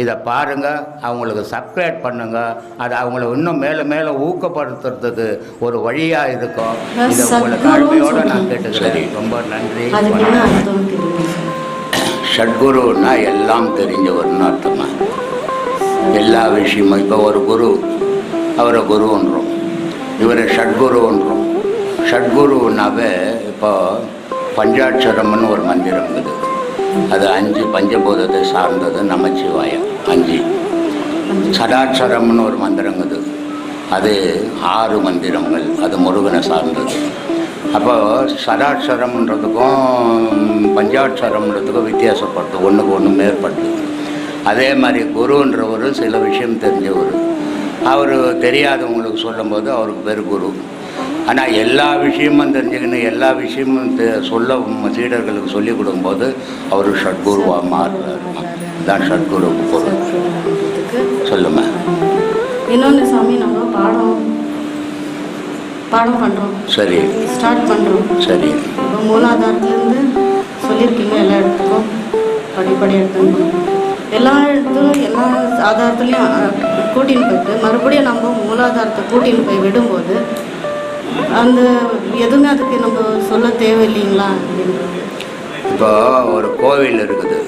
இதை பாருங்க அவங்களுக்கு சப்ஸ்கிரைப் பண்ணுங்க. அது அவங்கள இன்னும் மேலே மேலே ஊக்கப்படுத்துறதுக்கு ஒரு வழியாக இருக்கும். இதை உங்களை தாழ்மையோடு நான் கேட்டுக்கிறேன். ரொம்ப நன்றி. ஷட்குருன்னா எல்லாம் தெரிஞ்சவர்னு அர்த்தமா எல்லா விஷயமும் இப்போ ஒரு குரு அவரை குருன்றோம் இவரை ஷட்குருன்றோம் ஷட்குருனாவே இப்போ பஞ்சாட்சரம்னு ஒரு மந்திரம் இருக்குது. அது அஞ்சு பஞ்சபூதத்தை சார்ந்தது நமச்சிவாயம். அஞ்சு சடாட்சரம்னு ஒரு மந்திரங்குது அது ஆறு மந்திரங்கள் அது முருகனை சார்ந்தது. அப்போ சடாட்சரம்ன்றதுக்கும் பஞ்சாட்சரம்ன்றதுக்கும் வித்தியாசப்படுது. ஒன்றுக்கு ஒன்று மேற்படுது. அதே மாதிரி குருன்றவர் சில விஷயம் தெரிஞ்சவர். அவர் தெரியாதவங்களுக்கு சொல்லும்போது அவருக்கு பேர் குரு. ஆனால் எல்லா விஷயமும் தெரிஞ்சுக்கணும் எல்லா விஷயமும் சொல்ல சீடர்களுக்கு சொல்லிக் கொடுக்கும்போது அவர் ஷட்குருவாக மாறுறாரு. தான் ஷட்குரு பொருள். சொல்லுமா இன்னொன்று சாமி நம்ம பாடம் பாடம் பண்ணுறோம் சரி. ஸ்டார்ட் பண்ணுறோம் சரி. இப்போ மூலாதாரத்துலேருந்து சொல்லியிருக்கீங்க எல்லா இடத்துக்கும் படிப்படி எடுத்துன்னு எல்லா இடத்துலையும் எல்லா ஆதாரத்துலேயும் கூட்டின்னு போயிட்டு மறுபடியும் நம்ம மூலாதாரத்தை கூட்டின்னு போய் விடும்போது அந்த எதுவுமே அதுக்கு நம்ம சொல்ல தேவையில்லைங்களா? இப்போ ஒரு கோவில் இருக்குது.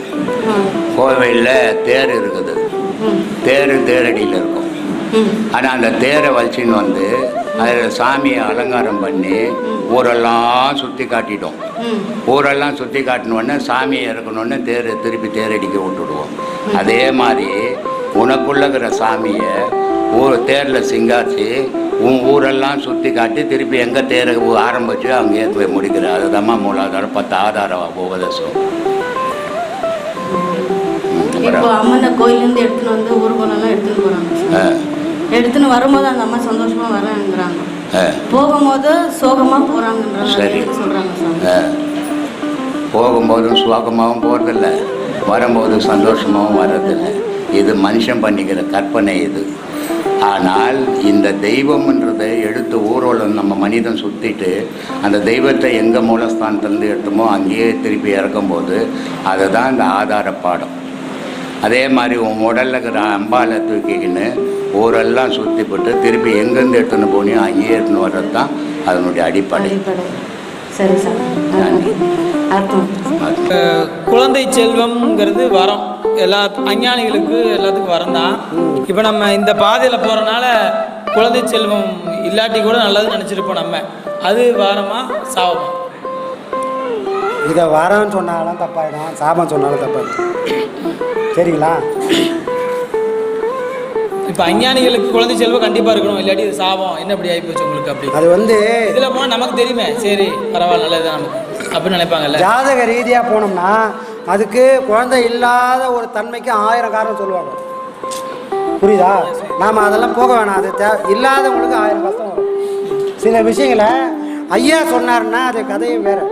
கோவிலில் தேர் இருக்குது. தேர் தேரடியில் இருக்கும். ஆனால் அந்த தேரை வச்சுன்னு வந்து அதில் சாமியை அலங்காரம் பண்ணி ஊரெல்லாம் சுற்றி காட்டிட்டோம். ஊரெல்லாம் சுற்றி காட்டினோடனே சாமியை இறக்கணுன்னே தேர் திருப்பி தேரடிக்க விட்டுடுவோம். அதே மாதிரி உனக்குள்ளகிற சாமியை ஊர் தேரில் சிங்காரிச்சு உன் ஊரெல்லாம் சுற்றி காட்டி திருப்பி எங்கே தேரை ஆரம்பிச்சு அங்கேயே போய் முடிக்கிற. அதுதான் மூலாதாரம் பத்து ஆதார உபதேசம் இப்போ அம்மனை கோயிலேருந்து எடுத்துன்னு வந்து ஊர்வலம்லாம் எடுத்துன்னு போகிறாங்க எடுத்துன்னு வரும்போது அந்த அம்மா சந்தோஷமா வரேங்கிறாங்க போகும்போது சோகமா போறாங்கன்றாங்க சரி. போகும்போதும் சுவாகமாகவும் போகிறதில்ல வரும்போது சந்தோஷமாகவும் வர்றதில்லை. இது மனுஷன் பண்ணிக்கிற கற்பனை இது. ஆனால் இந்த தெய்வம்ன்றதை எடுத்து ஊர்வலம் நம்ம மனிதன் சுற்றிட்டு அந்த தெய்வத்தை எங்கே மூலஸ்தானத்துலேருந்து எடுத்தோமோ அங்கேயே திருப்பி இறக்கும்போது அதுதான் இந்த ஆதார பாடம் அதே மாதிரி உன் உடலில் இருக்கிற அம்பாலை தூக்கிக்கின்னு ஊரெல்லாம் சுற்றி போட்டு திருப்பி எங்கேருந்து எடுத்துன்னு போனியோ அங்கேயே எடுத்துன்னு வர்றது தான் அதனுடைய அடிப்படை. சரி சார். குழந்தை செல்வம்ங்கிறது வரம். எல்லா அஞ்ஞானிகளுக்கு எல்லாத்துக்கும் வரம் தான் இப்போ நம்ம இந்த பாதையில் போகிறனால குழந்தை செல்வம் இல்லாட்டி கூட நல்லதுன்னு நினச்சிருப்போம் நம்ம. அது வாரமா சாவமா? இதை வரேன்னு சொன்னாலும் தப்பாயிடும். சாபம் சொன்னாலும் தப்பாயிடும். சரிங்களா? இப்போ அஞ்ஞானிகளுக்கு குழந்தை செல்வம் கண்டிப்பாக இருக்கணும். இல்லாட்டி இது சாபம். என்ன இப்படி ஆகிப்போச்சு உங்களுக்கு அப்படி? அது வந்து இதில் போனால் நமக்கு தெரியுமே. சரி பரவாயில்ல நல்லது நமக்கு. அப்படின்னு நினைப்பாங்கல்ல? ஜாதக ரீதியாக போனோம்னா அதுக்கு குழந்தை இல்லாத ஒரு தன்மைக்கு ஆயிரம் காரணம் சொல்லுவாங்க. புரியுதா? நாம் அதெல்லாம் போக வேணாம். அது தே இல்லாதவங்களுக்கு ஆயிரம் கஷ்டம் வரும். சில விஷயங்களை ஐயா சொன்னாருன்னா அது கதையும் வேறு.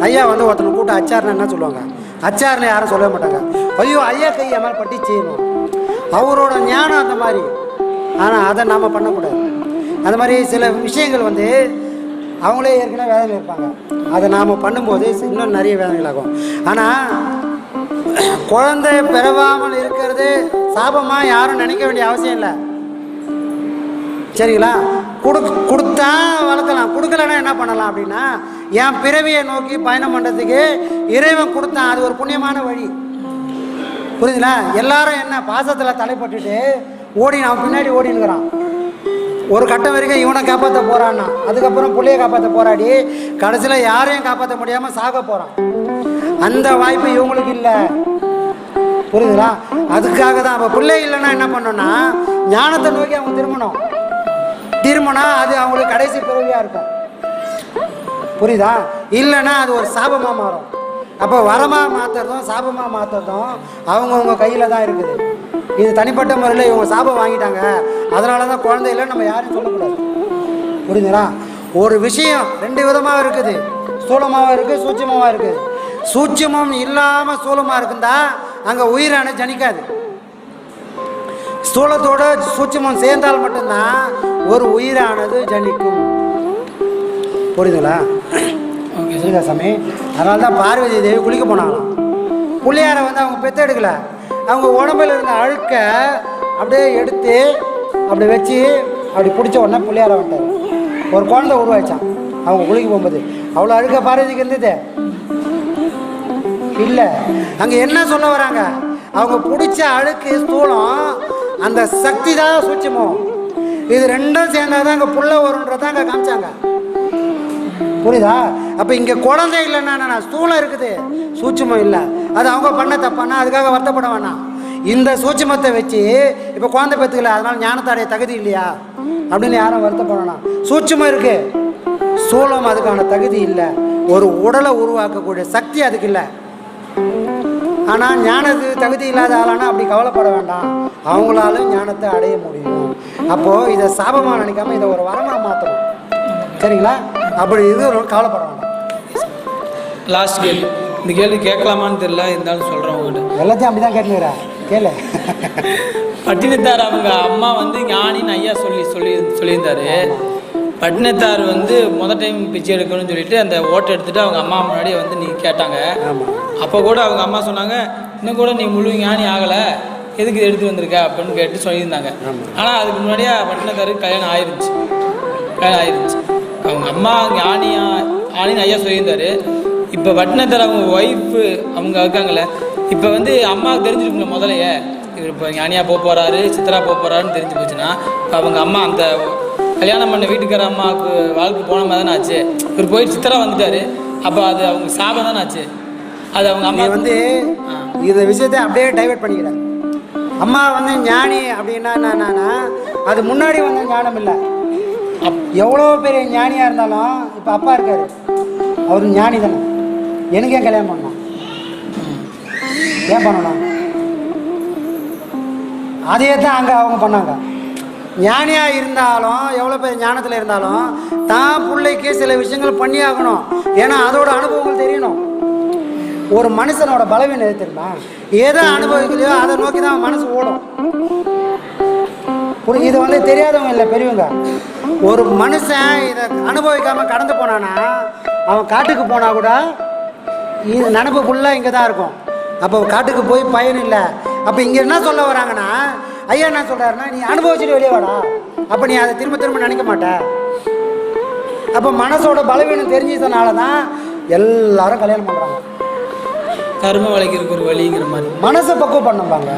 ஐயா வந்து ஒருத்தனை கூட்ட அச்சார்னா என்ன சொல்லுவாங்க? அச்சார்னு யாரும் சொல்லவே மாட்டாங்க. ஐயோ ஐயா கை என் மேலே பட்டி செய்யணும் அவரோட ஞானம் அந்த மாதிரி. ஆனால் அதை நாம் பண்ணக்கூடாது. அந்த மாதிரி சில விஷயங்கள் வந்து அவங்களே ஏற்கனவே வேதனை இருப்பாங்க. அதை நாம் பண்ணும்போது இன்னும் நிறைய வேதனைகள் ஆகும். ஆனால் குழந்தை பிறவாமல் இருக்கிறது சாபமாக யாரும் நினைக்க வேண்டிய அவசியம் இல்லை. சரிங்களா? கொடு கொடுத்தா வளர்த்தலாம். கொடுக்கலன்னா என்ன பண்ணலாம் அப்படின்னா என் பிறவியை நோக்கி பயணம் பண்ணுறதுக்கு இறைவன் கொடுத்தான். அது ஒரு புண்ணியமான வழி. புரியுதுங்களா எல்லாரும் என்ன பாசத்தில் தலைப்பட்டுட்டு ஓடி அவன் பின்னாடி ஓடினுக்கிறான் ஒரு கட்டம் வரைக்கும் இவனை காப்பாற்ற போறான்னா? அதுக்கப்புறம் பிள்ளைய காப்பாற்ற போராடி கடைசியில் யாரையும் காப்பாற்ற முடியாமல் சாக போகிறான் அந்த வாய்ப்பு இவங்களுக்கு இல்லை. புரியுதுங்களா? அதுக்காக தான் அப்போ பிள்ளை இல்லைன்னா என்ன பண்ணோம்னா ஞானத்தை நோக்கி அவங்க திரும்பணும். திரும்பினா அது அவங்களுக்கு கடைசி பிறவியாக இருக்கும். புரியுதா? இல்லைன்னா அது ஒரு சாபமாக மாறும். அப்போ வரமாக மாற்றுறதும் சாபமாக மாற்றுறதும் அவங்கவுங்க கையில் தான் இருக்குது. இது தனிப்பட்ட முறையில் இவங்க சாபம் வாங்கிட்டாங்க. அதனால தான் குழந்தை நம்ம யாரும் சொல்லக்கூடாது. புரியுதுங்களா ஒரு விஷயம் ரெண்டு விதமாக இருக்குது. ஸ்தூலமாகவும் இருக்குது சூட்சமாகவும் இருக்குது சூட்சமம் இல்லாமல் ஸ்தூலமாக இருக்குந்தா அங்கே உயிரான ஜனிக்காது. ஸ்தூலத்தோட சூட்சமம் சேர்ந்தால் மட்டும்தான் ஒரு உயிரானது ஜனிக்கும். புரியுதுங்களா ஓகே சாமி அதனால தான் பார்வதி தேவி குளிக்க போனாங்களாம். பிள்ளையாரை வந்து அவங்க பெத்தெடுக்கல அவங்க உடம்புல இருந்த அழுக்க அப்படியே எடுத்து அப்படி வச்சு அப்படி பிடிச்ச உடனே பிள்ளையார வந்துட்டார் ஒரு குழந்தை உருவாச்சான் அவங்க குளிக்க போகும்போது. அவ்வளோ அழுக்க பார்வதிக்கு இருந்தது. இல்லை. அங்கே என்ன சொல்ல வராங்க? அவங்க பிடிச்ச அழுக்கு ஸ்தூலம் அந்த சக்தி தான் சூட்சமோ இது ரெண்டும் சேர்ந்தாதான் அங்கே புள்ள வரும்ன்றதான் அங்கே காமிச்சாங்க. புரியுதா? அப்போ இங்கே குழந்தை இல்லைன்னா நான் ஸ்தூலம் இருக்குது. சூட்சமம் இல்லை. அது அவங்க பண்ண தப்பானா? அதுக்காக வருத்தப்பட வேணாம். இந்த சூட்சமத்தை வச்சு இப்போ குழந்தை பெற்றுக்கல அதனால ஞானத்தாடைய தகுதி இல்லையா? அப்படின்னு யாரும் வருத்தப்படணும் சூட்சமம் இருக்கு. சூலம் அதுக்கான தகுதி இல்லை. ஒரு உடலை உருவாக்கக்கூடிய சக்தி அதுக்கு இல்லை. ஆனால் ஞானது தகுதி இல்லாத ஆளானா அப்படி கவலைப்பட வேண்டாம். அவங்களால ஞானத்தை அடைய முடியும். அப்போது இதை சாபமாக நினைக்காம இதை ஒரு வரமாக மாற்றணும் சரிங்களா? அப்படி இது ஒரு கவலைப்பட வேண்டாம் லாஸ்ட் கேள்வி. இந்த கேள்வி கேட்கலாமான்னு தெரியல இருந்தாலும் சொல்கிறேன் உங்ககிட்ட. எல்லாத்தையும் அப்படி தான் கேட்டுக்கிறேன் கேளு. பட்டினத்தார் அவங்க அம்மா வந்து ஞானின்னு ஐயா சொல்லி சொல்லி சொல்லியிருந்தாரு. பட்டினத்தார் வந்து முத டைம் பிச்சை எடுக்கணும்னு சொல்லிட்டு அந்த ஓட்டை எடுத்துட்டு அவங்க அம்மா முன்னாடியே வந்து நீ கேட்டாங்க. அப்போ கூட அவங்க அம்மா சொன்னாங்க இன்னும் கூட நீ முழு ஞானி ஆகலை. எதுக்கு இதை எடுத்து வந்திருக்க? அப்படின்னு கேட்டு சொல்லியிருந்தாங்க. ஆனால் அதுக்கு முன்னாடியே பட்டினத்தாருக்கு கல்யாணம் ஆயிருச்சு. கல்யாணம் ஆயிருச்சு. அவங்க அம்மா ஞானியா ஞானின்னு ஐயா சொல்லியிருந்தாரு. இப்போ பட்டினத்தார் அவங்க ஒய்ஃபு அவங்க இருக்காங்கல்ல இப்போ வந்து அம்மாவுக்கு தெரிஞ்சிருக்குங்க முதலையே இவர் இப்போ ஞானியாக போக போகிறாரு சித்ரா போக போகிறாருன்னு தெரிஞ்சு போச்சுன்னா இப்போ அவங்க அம்மா அந்த கல்யாணம் பண்ண வீட்டுக்கார அம்மாவுக்கு வாழ்க்கை போன மாதிரி தானே ஆச்சு. இவர் போயிட்டு சித்ரா வந்துட்டாரு. அப்போ அது அவங்க சாபம் தானே ஆச்சு. அது அவங்க அம்மா வந்து இந்த விஷயத்தை அப்படியே டைவர்ட் பண்ணிக்கிற. அம்மா வந்து ஞானி அப்படின்னா என்னன்னா அது முன்னாடி வந்த ஞானம் இல்லை. எவ்வளோ பெரிய ஞானியாக இருந்தாலும் இப்போ அப்பா இருக்கார். அவர் ஞானி தானே எனக்கு ஏன் கல்யாணம் பண்ணணும்? ஏன் பண்ணணும்? அதையே தான் அங்கே அவங்க பண்ணாங்க. ஞானியாக இருந்தாலும் எவ்வளோ பேர் ஞானத்தில் இருந்தாலும் தான் பிள்ளைக்கு சில விஷயங்கள் பண்ணி ஆகணும். ஏன்னா அதோட அனுபவங்கள் தெரியணும். ஒரு மனுஷனோட பலவீனம் எது தெரியுமா? எதை அனுபவிக்கலையோ அதை நோக்கி தான் மனசு ஓடும். இது வந்து தெரியாதவங்க இல்லை பெரியவங்க. ஒரு மனுஷன் இதை அனுபவிக்காம கடந்து போனானா? அவன் காட்டுக்கு போனா கூட இது நினப்பு ஃபுல்லாக இங்கே தான் இருக்கும். அப்போ காட்டுக்கு போய் பயன் இல்லை. அப்போ இங்கே என்ன சொல்ல வராங்கன்னா ஐயா என்ன சொல்கிறாருன்னா நீ அனுபவிச்சுட்டு வெளியே வாடா. அப்போ நீ அதை திரும்ப திரும்ப நினைக்க மாட்ட. அப்போ மனசோட பலவீனம் தெரிஞ்சதுனால தான் எல்லாரும் கல்யாணம் பண்ணுறாங்க கர்ம வளைக்கிறதுக்கு ஒரு வழிங்கிற மாதிரி. மனசை பக்குவம் பண்ணப்பாங்க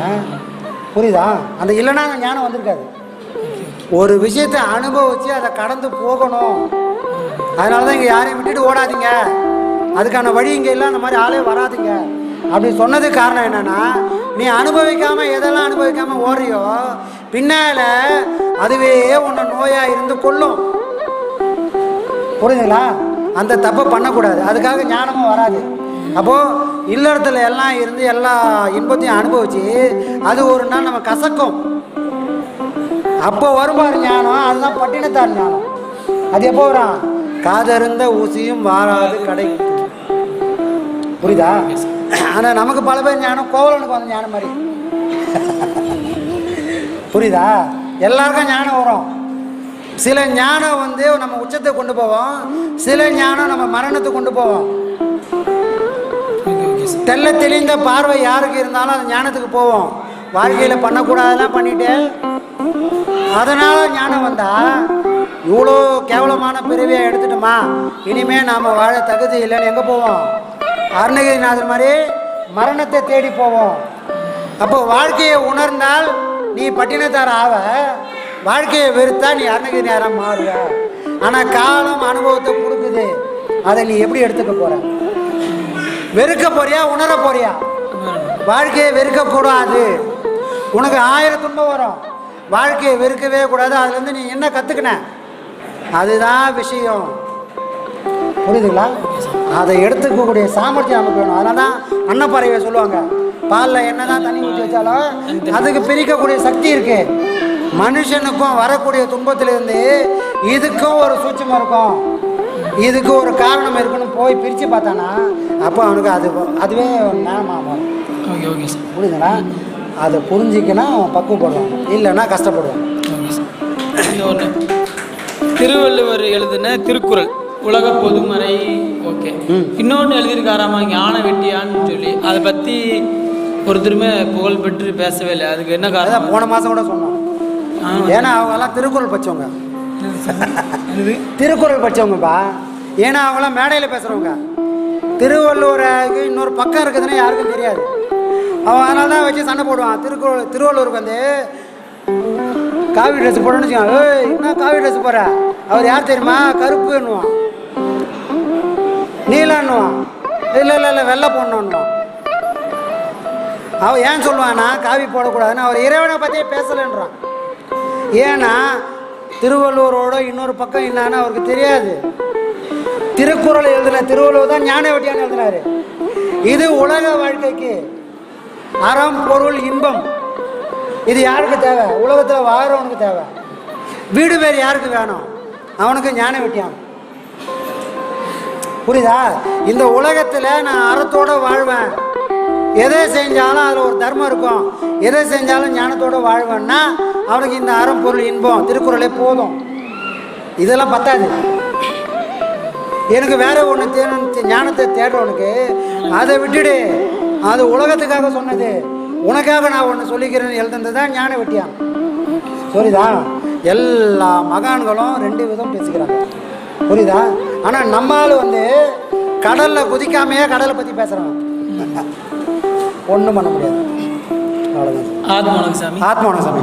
புரியுதா? அந்த இல்லைன்னா ஞானம் வந்திருக்காது. ஒரு விஷயத்தை அனுபவிச்சு அதை கடந்து போகணும். அதனால தான் இங்கே யாரையும் விட்டுட்டு ஓடாதீங்க. அதுக்கான வழி இங்கே இல்லை அந்த மாதிரி ஆளே வராதீங்க. அப்படி சொன்னதுக்கு காரணம் என்னன்னா நீ அனுபவிக்காம எதெல்லாம் அனுபவிக்காம ஓடுறியோ பின்னால அதுவே உன்னை நோயா இருந்து கொள்ளும் புரியுதுங்களா அந்த தப்பை பண்ணக்கூடாது. அதுக்காக ஞானமும் வராது. அப்போது இல்லறத்துல எல்லாம் இருந்து எல்லா இன்பத்தையும் அனுபவிச்சு அது ஒரு நாள் நம்ம கசக்கும். அப்போ வருவார் ஞானம். அதுதான் பட்டினத்தார் ஞானம். அது எப்போ வரும்? காதருந்த ஊசியும் வாராது கடை புரியுதா? ஆனால் நமக்கு பல பேர் ஞானம் கோவலனுக்கு வந்த ஞானம் மாதிரி. புரியுதா? எல்லாருக்கும் ஞானம் வரும். சில ஞானம் வந்து நம்ம உச்சத்தை கொண்டு போவோம். சில ஞானம் நம்ம மரணத்தை கொண்டு போவோம். தெள்ள தெளிந்த பார்வை யாருக்கு இருந்தாலும் அது ஞானத்துக்கு போவோம். வாழ்க்கையில் பண்ணக்கூடாதெல்லாம் பண்ணிட்டு அதனால ஞானம் வந்தா இவ்வளோ கேவலமான பிறவியை எடுத்துட்டோமா? இனிமே நாம் வாழ தகுதி இல்லைன்னு எங்கே போவோம்? அருணகிரிநாதர் மாதிரி மரணத்தை தேடி போவோம். அப்போ வாழ்க்கையை உணர்ந்தால் நீ பட்டினத்தார் ஆவ. வாழ்க்கையை வெறுத்தா நீ அருணகிரி மாறுவ. ஆனால் காலம் அனுபவத்தை கொடுக்குது. அதை நீ எப்படி எடுத்துக்க போற? வெறுக்க போறியா உணர போறியா? வாழ்க்கையை வெறுக்கக்கூடாது உனக்கு ஆயிரம் துன்பம் வரும். வாழ்க்கையை வெறுக்கவே கூடாது. அதுலேருந்து நீ என்ன கற்றுக்கின அதுதான் விஷயம். புரியுதுங்களா? அதை எடுத்துக்கக்கூடிய சாமர்த்தியம் நமக்கு வேணும். அதனால தான் அன்னப்பறவை சொல்லுவாங்க. பாலில் என்ன தான் தண்ணி ஊற்றி வச்சாலும் அதுக்கு பிரிக்கக்கூடிய சக்தி இருக்கு. மனுஷனுக்கும் வரக்கூடிய துன்பத்திலிருந்து இதுக்கும் ஒரு சூட்சமம் இருக்கும். இதுக்கு ஒரு காரணம் இருக்குன்னு போய் பிரித்து பார்த்தானா அப்போ அவனுக்கு அது அதுவே சார். புரியுதுங்களா? அதை புரிஞ்சிக்கினா பக்குவப்படுவான். இல்லைன்னா கஷ்டப்படுவான். இன்னொன்று திருவள்ளுவர் எழுதின திருக்குறள் உலக பொதுமறை ஓகே. இன்னொன்று எழுதியிருக்காராமா? ஞான வெட்டியான்னு சொல்லி. அதை பற்றி ஒருத்தருமே புகழ் பெற்று பேசவே இல்லை. அதுக்கு என்ன காரணம்? போன மாதம் கூட சொன்னான். ஆ. ஏன்னா அவங்கெல்லாம் திருக்குறள் என்னது திருக்குறள் படிச்சவங்கப்பா. ஏன்னா அவங்களாம் மேடையில் பேசுகிறவங்க திருவள்ளுவருக்கு இன்னொரு பக்கம் இருக்குதுன்னு யாருக்கும் தெரியாது. அவன் அதனால தான் வச்சு சண்டை போடுவான். திருக்குறள் திருவள்ளுவருக்கு வந்து காவி ட்ரெஸ் போடணும்னு வச்சுக்கோங்க. ஏய் என்ன காவி ட்ரெஸ் போகிற அவர் யார் தெரியுமா? கருப்புன்னுவான். நீலான்னுவான். இல்லை இல்லை இல்லை வெள்ளை போடணுன்னுவான் அவன் ஏன் சொல்லுவான்னா காவி போடக்கூடாதுன்னு அவர் இறைவனை பற்றியே பேசலைன்றான். ஏன்னா திருவள்ளுவரோட இன்னொரு பக்கம் என்னன்னு அவருக்கு தெரியாது. திருக்குறள் எழுதின திருவள்ளுவர் தான் ஞானவட்டியான்னு எழுதினாரு. இது உலக வாழ்க்கைக்கு அறம் பொருள் இன்பம். இது யாருக்கு தேவை? உலகத்தில் வாழ்கிறவனுக்கு தேவை. வீடு பேர் யாருக்கு வேணும்? அவனுக்கு ஞான வெட்டியான். புரியுதா? இந்த உலகத்தில் நான் அறத்தோட வாழ்வேன். எதை செஞ்சாலும் அதில் ஒரு தர்மம் இருக்கும். எதை செஞ்சாலும் ஞானத்தோட வாழ்வேன்னா அவனுக்கு இந்த அறம் பொருள் இன்பம் திருக்குறளே போதும். இதெல்லாம் பத்தாது. எனக்கு வேற ஒன்று தேணும் ஞானத்தை தேடுறவனுக்கு அதை விட்டுடு. அது உலகத்துக்காக சொன்னது. உனக்காக நான் ஒன்று சொல்லிக்கிறேன்னு எழுதுனது தான் ஞான வெட்டியான் புரியுதா? எல்லா மகான்களும் ரெண்டு விதம் பேசிக்கிறாங்க. புரியுதா? ஆனால் நம்ம ஆள் வந்து கடலில் குதிக்காமையே கடலை பற்றி பேசுகிறான் ஒன்றும் பண்ண முடியாது. அவ்வளோதான் ஆத்மானங்க சாமி. ஆத்மான சாமி.